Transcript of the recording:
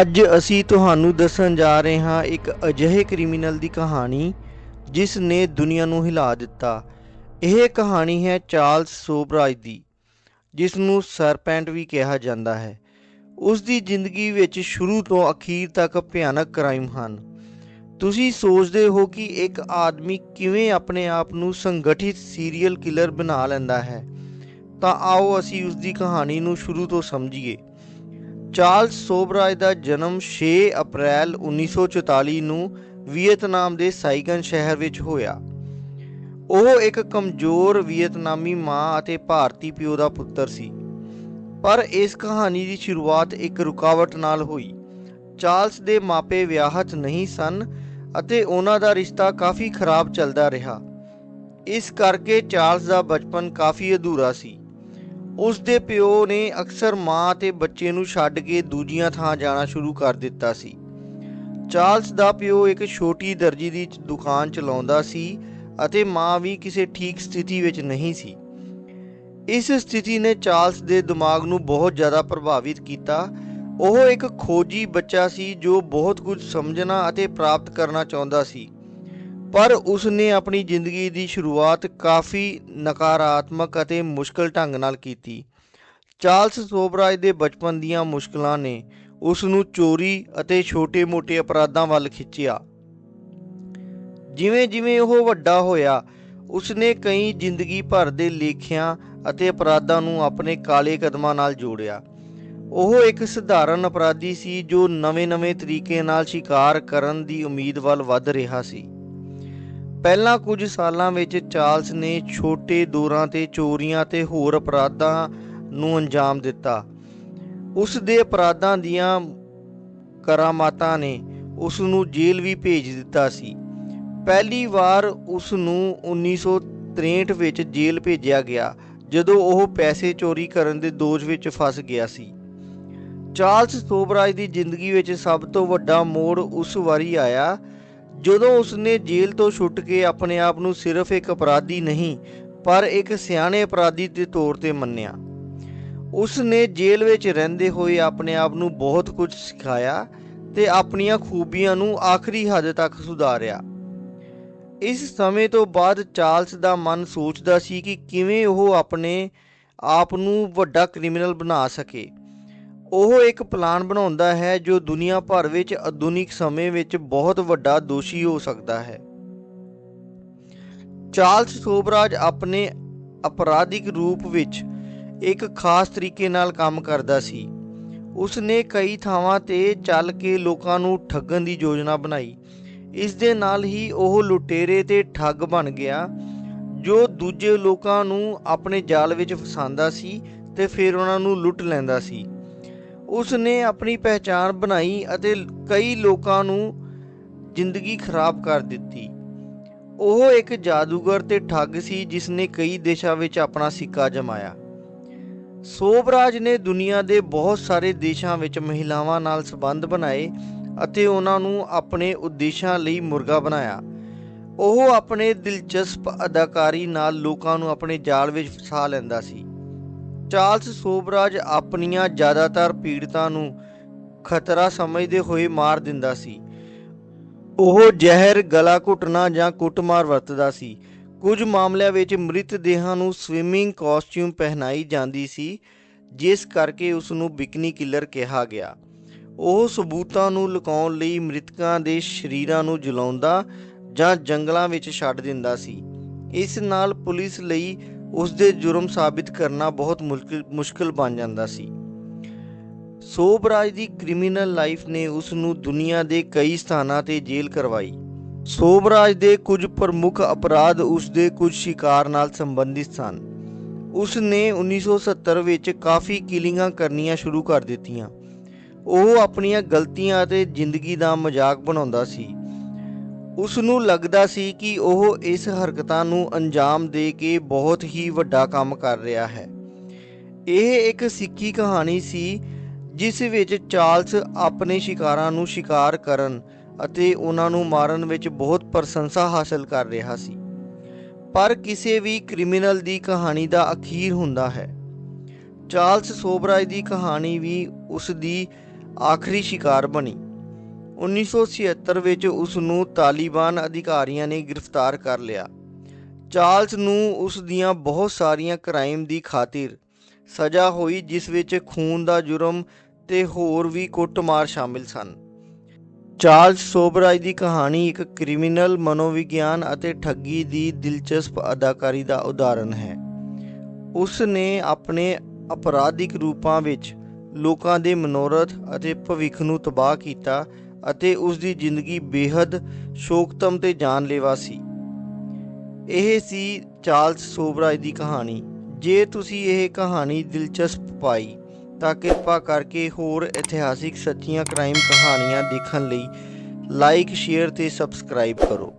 ਅੱਜ ਅਸੀਂ ਤੁਹਾਨੂੰ ਦੱਸਣ ਜਾ ਰਹੇ ਹਾਂ ਇੱਕ ਅਜਿਹੇ ਕ੍ਰਿਮੀਨਲ ਦੀ ਕਹਾਣੀ, ਜਿਸ ਨੇ ਦੁਨੀਆ ਨੂੰ ਹਿਲਾ ਦਿੱਤਾ। ਇਹ ਕਹਾਣੀ ਹੈ ਚਾਰਲਸ ਸੋਬਰਾਜ ਦੀ, ਜਿਸ ਨੂੰ ਸਰਪੈਂਟ ਵੀ ਕਿਹਾ ਜਾਂਦਾ ਹੈ। ਉਸ ਦੀ ਜ਼ਿੰਦਗੀ ਵਿੱਚ ਸ਼ੁਰੂ ਤੋਂ ਅਖੀਰ ਤੱਕ ਭਿਆਨਕ ਕ੍ਰਾਈਮ ਹਨ। ਤੁਸੀਂ ਸੋਚਦੇ ਹੋ ਕਿ ਇੱਕ ਆਦਮੀ ਕਿਵੇਂ ਆਪਣੇ ਆਪ ਨੂੰ ਸੰਗਠਿਤ ਸੀਰੀਅਲ ਕਿਲਰ ਬਣਾ ਲੈਂਦਾ ਹੈ। ਤਾਂ ਆਓ ਅਸੀਂ ਉਸ ਦੀ ਕਹਾਣੀ ਨੂੰ ਸ਼ੁਰੂ ਤੋਂ ਸਮਝੀਏ। ਚਾਰਲਸ ਸੋਬਰਾਜ ਦਾ ਜਨਮ 6 ਅਪ੍ਰੈਲ 1944 ਨੂੰ ਵੀਅਤਨਾਮ ਦੇ ਸਾਈਗਨ ਸ਼ਹਿਰ ਵਿੱਚ ਹੋਇਆ। ਉਹ ਇੱਕ ਕਮਜ਼ੋਰ ਵੀਅਤਨਾਮੀ ਮਾਂ ਅਤੇ ਭਾਰਤੀ ਪਿਓ ਦਾ ਪੁੱਤਰ ਸੀ। ਪਰ ਇਸ ਕਹਾਣੀ ਦੀ ਸ਼ੁਰੂਆਤ ਇੱਕ ਰੁਕਾਵਟ ਨਾਲ ਹੋਈ। ਚਾਰਲਸ ਦੇ ਮਾਪੇ ਵਿਆਹਤ ਨਹੀਂ ਸਨ ਅਤੇ ਉਹਨਾਂ ਦਾ ਰਿਸ਼ਤਾ ਕਾਫੀ ਖਰਾਬ ਚੱਲਦਾ ਰਿਹਾ। ਇਸ ਕਰਕੇ ਚਾਰਲਸ ਦਾ ਬਚਪਨ ਕਾਫੀ ਅਧੂਰਾ ਸੀ। ਉਸ ਦੇ ਪਿਓ ਨੇ ਅਕਸਰ ਮਾਂ ਅਤੇ ਬੱਚੇ ਨੂੰ ਛੱਡ ਕੇ ਦੂਜੀਆਂ ਥਾਂ ਜਾਣਾ ਸ਼ੁਰੂ ਕਰ ਦਿੱਤਾ ਸੀ। ਚਾਰਲਸ ਦਾ ਪਿਓ ਇੱਕ ਛੋਟੀ ਦਰਜੀ ਦੀ ਦੁਕਾਨ ਚਲਾਉਂਦਾ ਸੀ ਅਤੇ ਮਾਂ ਵੀ ਕਿਸੇ ਠੀਕ ਸਥਿਤੀ ਵਿੱਚ ਨਹੀਂ ਸੀ। ਇਸ ਸਥਿਤੀ ਨੇ ਚਾਰਲਸ ਦੇ ਦਿਮਾਗ ਨੂੰ ਬਹੁਤ ਜ਼ਿਆਦਾ ਪ੍ਰਭਾਵਿਤ ਕੀਤਾ। ਉਹ ਇੱਕ ਖੋਜੀ ਬੱਚਾ ਸੀ ਜੋ ਬਹੁਤ ਕੁਝ ਸਮਝਣਾ ਅਤੇ ਪ੍ਰਾਪਤ ਕਰਨਾ ਚਾਹੁੰਦਾ ਸੀ। ਪਰ ਉਸ ਨੇ ਆਪਣੀ ਜ਼ਿੰਦਗੀ ਦੀ ਸ਼ੁਰੂਆਤ ਕਾਫੀ ਨਕਾਰਾਤਮਕ ਅਤੇ ਮੁਸ਼ਕਲ ਢੰਗ ਨਾਲ ਕੀਤੀ। ਚਾਰਲਸ ਸੋਬਰਾਜ ਦੇ ਬਚਪਨ ਦੀਆਂ ਮੁਸ਼ਕਲਾਂ ਨੇ ਉਸ ਨੂੰ ਚੋਰੀ ਅਤੇ ਛੋਟੇ-ਮੋਟੇ ਅਪਰਾਧਾਂ ਵੱਲ ਖਿੱਚਿਆ। ਜਿਵੇਂ-ਜਿਵੇਂ ਉਹ ਵੱਡਾ ਹੋਇਆ ਉਸ ਨੇ ਕਈ ਜ਼ਿੰਦਗੀ ਭਰ ਦੇ ਲੇਖਿਆਂ ਅਤੇ ਅਪਰਾਧਾਂ ਨੂੰ ਆਪਣੇ ਕਾਲੇ ਕਦਮਾਂ ਨਾਲ ਜੋੜਿਆ। ਉਹ ਇੱਕ ਸਧਾਰਨ ਅਪਰਾਧੀ ਸੀ ਜੋ ਨਵੇਂ-ਨਵੇਂ ਤਰੀਕੇ ਨਾਲ ਸ਼ਿਕਾਰ ਕਰਨ ਦੀ ਉਮੀਦ ਵੱਲ ਵੱਧ ਰਿਹਾ ਸੀ। ਪਹਿਲਾਂ ਕੁਝ ਸਾਲਾਂ ਵਿੱਚ ਚਾਰਲਸ ਨੇ ਛੋਟੇ ਦੌਰਾਂ ਤੇ ਚੋਰੀਆਂ ਤੇ ਹੋਰ ਅਪਰਾਧਾਂ ਨੂੰ ਅੰਜਾਮ ਦਿੱਤਾ। ਉਸ ਦੇ ਅਪਰਾਧਾਂ ਦੀਆਂ ਕਰਾਮਾਤਾਂ ਨੇ ਉਸ ਨੂੰ ਜੇਲ੍ਹ ਵੀ ਭੇਜ ਦਿੱਤਾ ਸੀ। ਪਹਿਲੀ ਵਾਰ ਉਸ ਨੂੰ 1963 ਵਿੱਚ ਜੇਲ੍ਹ ਭੇਜਿਆ ਗਿਆ, ਜਦੋਂ ਉਹ ਪੈਸੇ ਚੋਰੀ ਕਰਨ ਦੇ ਦੋਸ਼ ਵਿੱਚ ਫਸ ਗਿਆ ਸੀ। ਚਾਰਲਸ ਸੋਬਰਾਜ ਦੀ ਜ਼ਿੰਦਗੀ ਵਿੱਚ ਸਭ ਤੋਂ ਵੱਡਾ ਮੋੜ ਉਸ ਵਾਰੀ ਆਇਆ ਜਦੋਂ ਉਸਨੇ ਜੇਲ੍ਹ ਤੋਂ ਛੁੱਟ ਕੇ ਆਪਣੇ ਆਪ ਨੂੰ ਸਿਰਫ ਇੱਕ ਅਪਰਾਧੀ ਨਹੀਂ, ਪਰ ਇੱਕ ਸਿਆਣੇ ਅਪਰਾਧੀ ਦੇ ਤੌਰ ਤੇ ਮੰਨਿਆ। ਉਸਨੇ ਜੇਲ੍ਹ ਵਿੱਚ ਰਹਿੰਦੇ ਹੋਏ ਆਪਣੇ ਆਪ ਨੂੰ ਬਹੁਤ ਕੁਝ ਸਿਖਾਇਆ ਤੇ ਆਪਣੀਆਂ ਖੂਬੀਆਂ ਨੂੰ ਆਖਰੀ ਹੱਦ ਤੱਕ ਸੁਧਾਰਿਆ। ਇਸ ਸਮੇਂ ਤੋਂ ਬਾਅਦ ਚਾਰਲਸ ਦਾ ਮਨ ਸੋਚਦਾ ਸੀ ਕਿ ਕਿਵੇਂ ਉਹ ਆਪਣੇ ਆਪ ਨੂੰ ਵੱਡਾ ਕ੍ਰਿਮੀਨਲ ਬਣਾ ਸਕੇ। ਉਹ ਇੱਕ ਪਲਾਨ ਬਣਾਉਂਦਾ ਹੈ ਜੋ ਦੁਨੀਆ ਭਰ ਵਿੱਚ ਆਧੁਨਿਕ ਸਮੇਂ ਵਿੱਚ ਬਹੁਤ ਵੱਡਾ ਦੋਸ਼ੀ ਹੋ ਸਕਦਾ ਹੈ। ਚਾਰਲਸ ਸੋਬਰਾਜ ਆਪਣੇ ਅਪਰਾਧਿਕ ਰੂਪ ਵਿੱਚ ਇੱਕ ਖਾਸ ਤਰੀਕੇ ਨਾਲ ਕੰਮ ਕਰਦਾ ਸੀ। ਉਸ ਨੇ ਕਈ ਥਾਵਾਂ ਤੇ ਚੱਲ ਕੇ ਲੋਕਾਂ ਨੂੰ ਠੱਗਣ ਦੀ ਯੋਜਨਾ ਬਣਾਈ। ਇਸ ਦੇ ਨਾਲ ਹੀ ਉਹ ਲੁਟੇਰੇ ਤੇ ਠੱਗ ਬਣ ਗਿਆ, ਜੋ ਦੂਜੇ ਲੋਕਾਂ ਨੂੰ ਆਪਣੇ ਜਾਲ ਵਿੱਚ ਫਸਾਉਂਦਾ ਸੀ ਤੇ ਫਿਰ ਉਹਨਾਂ ਨੂੰ ਲੁੱਟ ਲੈਂਦਾ ਸੀ। ਉਸ ਨੇ ਆਪਣੀ ਪਹਿਚਾਣ ਬਣਾਈ ਅਤੇ ਕਈ ਲੋਕਾਂ ਨੂੰ ਜ਼ਿੰਦਗੀ ਖਰਾਬ ਕਰ ਦਿੱਤੀ। ਉਹ ਇੱਕ ਜਾਦੂਗਰ ਤੇ ਠੱਗ ਸੀ ਜਿਸ ਨੇ ਕਈ ਦੇਸ਼ਾਂ ਵਿੱਚ ਆਪਣਾ ਸਿੱਕਾ ਜਮਾਇਆ। ਸੋਭਰਾਜ ਨੇ ਦੁਨੀਆ ਦੇ ਬਹੁਤ ਸਾਰੇ ਦੇਸ਼ਾਂ ਵਿੱਚ ਮਹਿਲਾਵਾਂ ਨਾਲ ਸੰਬੰਧ ਬਣਾਏ ਅਤੇ ਉਹਨਾਂ ਨੂੰ ਆਪਣੇ ਉਦੇਸ਼ਾਂ ਲਈ ਮੁਰਗਾ ਬਣਾਇਆ। ਉਹ ਆਪਣੇ ਦਿਲਚਸਪ ਅਦਾਕਾਰੀ ਨਾਲ ਲੋਕਾਂ ਨੂੰ ਆਪਣੇ ਜਾਲ ਵਿੱਚ ਫਸਾ ਲੈਂਦਾ ਸੀ। ਚਾਰਲਸ ਸੋਬਰਾਜ ਆਪਣੀਆਂ ਜ਼ਿਆਦਾਤਰ ਪੀੜਤਾਂ ਨੂੰ ਖਤਰਾ ਸਮਝਦੇ ਹੋਏ ਮਾਰ ਦਿੰਦਾ ਸੀ। ਉਹ ਜ਼ਹਿਰ ਗਲਾ ਘੁੱਟਣਾ ਜਾਂ ਕੁੱਟਮਾਰ ਵਰਤਦਾ ਸੀ। ਕੁਝ ਮਾਮਲਿਆਂ ਵਿੱਚ ਮ੍ਰਿਤ ਦੇਹਾਂ ਨੂੰ ਸਵਿਮਿੰਗ ਕਾਸਟਿਊਮ ਪਹਿਨਾਈ ਜਾਂਦੀ ਸੀ, ਜਿਸ ਕਰਕੇ ਉਸ ਨੂੰ ਬਿਕਨੀ ਕਿਲਰ ਕਿਹਾ ਗਿਆ। ਉਹ ਸਬੂਤਾਂ ਨੂੰ ਲੁਕਾਉਣ ਲਈ ਮ੍ਰਿਤਕਾਂ ਦੇ ਸ਼ਰੀਰਾਂ ਨੂੰ ਜਲਾਉਂਦਾ ਜਾਂ ਜੰਗਲਾਂ ਵਿੱਚ ਛੱਡ ਦਿੰਦਾ ਸੀ। ਇਸ ਨਾਲ ਪੁਲਿਸ ਲਈ ਉਸ ਦੇ ਜੁਰਮ ਸਾਬਿਤ ਕਰਨਾ ਬਹੁਤ ਮੁਸ਼ਕਲ ਬਣ ਜਾਂਦਾ ਸੀ। ਸੋਬਰਾਜ ਦੀ ਕ੍ਰਿਮੀਨਲ ਲਾਈਫ ਨੇ ਉਸ ਨੂੰ ਦੁਨੀਆ ਦੇ ਕਈ ਸਥਾਨਾਂ ਤੇ ਜੇਲ੍ਹ ਕਰਵਾਈ। ਸੋਬਰਾਜ ਦੇ ਕੁਝ ਪ੍ਰਮੁੱਖ ਅਪਰਾਧ ਉਸ ਦੇ ਕੁਝ ਸ਼ਿਕਾਰ ਨਾਲ ਸੰਬੰਧਿਤ ਸਨ। ਉਸ ਨੇ 1970 ਵਿੱਚ ਕਾਫੀ ਕਿਲਿੰਗਾਂ ਕਰਨੀਆਂ ਸ਼ੁਰੂ ਕਰ ਦਿੱਤੀਆਂ। ਉਹ ਆਪਣੀਆਂ ਗਲਤੀਆਂ ਅਤੇ ਜ਼ਿੰਦਗੀ ਦਾ ਮਜ਼ਾਕ ਬਣਾਉਂਦਾ ਸੀ। ਉਸ ਨੂੰ ਲੱਗਦਾ ਸੀ ਕਿ ਉਹ ਇਸ ਹਰਕਤਾਂ ਨੂੰ ਅੰਜਾਮ ਦੇ ਕੇ ਬਹੁਤ ਹੀ ਵੱਡਾ ਕੰਮ ਕਰ ਰਿਹਾ ਹੈ। ਇਹ ਇੱਕ ਸਿੱਖੀ ਕਹਾਣੀ ਸੀ, ਜਿਸ ਵਿੱਚ ਚਾਰਲਸ ਆਪਣੇ ਸ਼ਿਕਾਰਾਂ ਨੂੰ ਸ਼ਿਕਾਰ ਕਰਨ ਅਤੇ ਉਹਨਾਂ ਨੂੰ ਮਾਰਨ ਵਿੱਚ ਬਹੁਤ ਪ੍ਰਸ਼ੰਸਾ ਹਾਸਲ ਕਰ ਰਿਹਾ ਸੀ। ਪਰ ਕਿਸੇ ਵੀ ਕ੍ਰਿਮੀਨਲ ਦੀ ਕਹਾਣੀ ਦਾ ਅਖੀਰ ਹੁੰਦਾ ਹੈ। ਚਾਰਲਸ ਸੋਬਰਾਜ ਦੀ ਕਹਾਣੀ ਵੀ ਉਸ ਦੀ ਆਖਰੀ ਸ਼ਿਕਾਰ ਬਣੀ। 1976 ਵਿੱਚ ਉਸ ਨੂੰ ਤਾਲਿਬਾਨ ਅਧਿਕਾਰੀਆਂ ਨੇ ਗ੍ਰਿਫਤਾਰ ਕਰ ਲਿਆ। ਚਾਰਲਸ ਨੂੰ ਉਸ ਦੀਆਂ ਬਹੁਤ ਸਾਰੀਆਂ ਕ੍ਰਾਈਮ ਦੀ ਖਾਤਰ ਸਜ਼ਾ ਹੋਈ, ਜਿਸ ਵਿੱਚ ਖੂਨ ਦਾ ਜੁਰਮ ਤੇ ਹੋਰ ਵੀ ਕੁੱਟਮਾਰ ਸ਼ਾਮਿਲ ਸਨ। ਚਾਰਲਸ ਸੋਬਰਾਜ ਦੀ ਕਹਾਣੀ ਇੱਕ ਕ੍ਰਿਮੀਨਲ ਮਨੋਵਿਗਿਆਨ ਅਤੇ ਠੱਗੀ ਦੀ ਦਿਲਚਸਪ ਅਦਾਕਾਰੀ ਦਾ ਉਦਾਹਰਣ ਹੈ। ਉਸ ਨੇ ਆਪਣੇ ਅਪਰਾਧਿਕ ਰੂਪਾਂ ਵਿੱਚ ਲੋਕਾਂ ਦੇ ਮਨੋਰਥ ਅਤੇ ਭਵਿੱਖ ਨੂੰ ਤਬਾਹ ਕੀਤਾ ਅਤੇ ਉਸ ਦੀ ਜ਼ਿੰਦਗੀ ਬੇहद ਸ਼ੋਕਤਮ ਤੇ ਜਾਨਲੇਵਾ ਸੀ। ਇਹ ਸੀ ਚਾਰਲਸ ਸੋਬਰਾਜ ਦੀ ਕਹਾਣੀ। ਜੇ ਤੁਸੀਂ ਇਹ ਕਹਾਣੀ ਦਿਲਚਸਪ ਪਾਈ, ਤਾਂ ਕਿਰਪਾ ਕਰਕੇ ਹੋਰ ਇਤਿਹਾਸਿਕ ਸੱਚੀਆਂ ਕ੍ਰਾਈਮ ਕਹਾਣੀਆਂ ਦੇਖਣ ਲਈ ਲਾਈਕ ਸ਼ੇਅਰ ਤੇ ਸਬਸਕ੍ਰਾਈਬ ਕਰੋ।